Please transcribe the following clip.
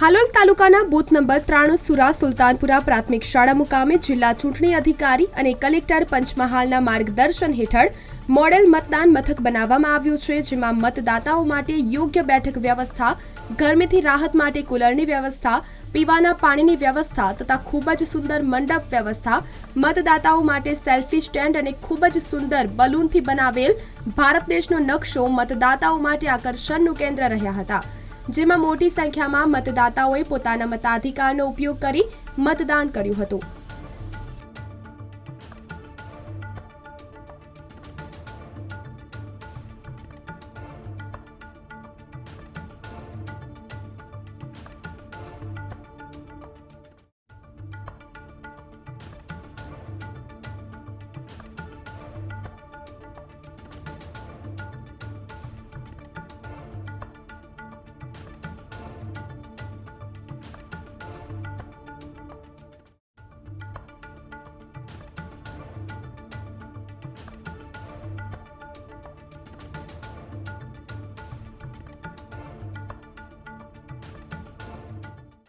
હાલોલ તાલુકાના booth number ત્રાણું સુરા સુલતાનપુરા પ્રાથમિક શાળા મુકામે જિલ્લા ચૂંટણી અધિકારી અને કલેક્ટર પંચમહાલના માર્ગદર્શન હેઠળ મોડેલ મતદાન મથક બનાવવામાં આવ્યું છે, જેમાં મતદાતાઓ માટે યોગ્ય બેઠક વ્યવસ્થા, ગરમીથી રાહત માટે કુલરની વ્યવસ્થા, પીવાના પાણીની વ્યવસ્થા તથા ખૂબ જ સુંદર મંડપ વ્યવસ્થા, મતદાતાઓ માટે સેલ્ફી સ્ટેન્ડ અને ખૂબ જ સુંદર બલૂનથી બનાવેલ ભારત દેશનો નકશો મતદાતાઓ માટે આકર્ષણનું કેન્દ્ર રહ્યા હતા. જેમાં મોટી સંખ્યામાં મતદાતાઓએ પોતાના મતાધિકારનો ઉપયોગ કરી મતદાન કર્યું હતું.